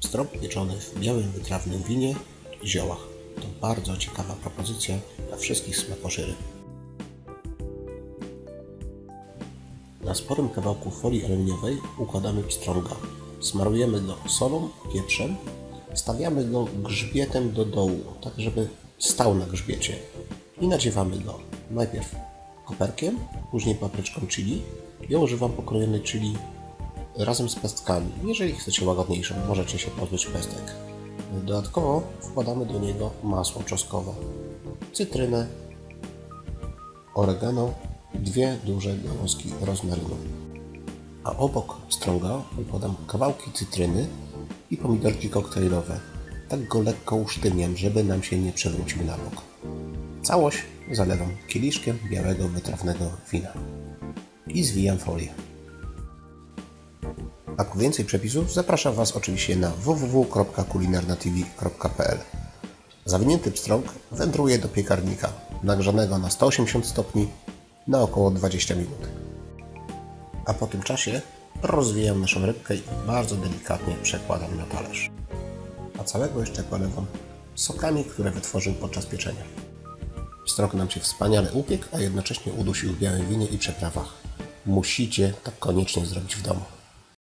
Strop pieczony w białym wytrawnym winie i ziołach. To bardzo ciekawa propozycja dla wszystkich smakoszyrów. Na sporym kawałku folii aluminiowej układamy pstrąga. Smarujemy go solą, pieprzem, stawiamy go grzbietem do dołu, tak żeby stał na grzbiecie i nadziewamy go najpierw koperkiem, później papryczką chili. Ja używam pokrojonej chili razem z pestkami. Jeżeli chcecie łagodniejszą, możecie się pozbyć pestek. Dodatkowo wkładamy do niego masło czosnkowe, cytrynę, oregano dwie duże gałązki rozmarynu. A obok strąga układam kawałki cytryny i pomidorki koktajlowe. Tak go lekko usztywniam, żeby nam się nie przewrócił na bok. Całość zalewam kieliszkiem białego wytrawnego wina i zwijam folię. A po więcej przepisów zapraszam Was oczywiście na www.kulinarnatv.pl Zawinięty pstrąg wędruje do piekarnika, nagrzanego na 180 stopni na około 20 minut. A po tym czasie rozwijam naszą rybkę i bardzo delikatnie przekładam na talerz. A całego jeszcze polewam sokami, które wytworzył podczas pieczenia. Pstrąg nam się wspaniale upiekł, a jednocześnie udusił w białym winie i przyprawach. Musicie to koniecznie zrobić w domu.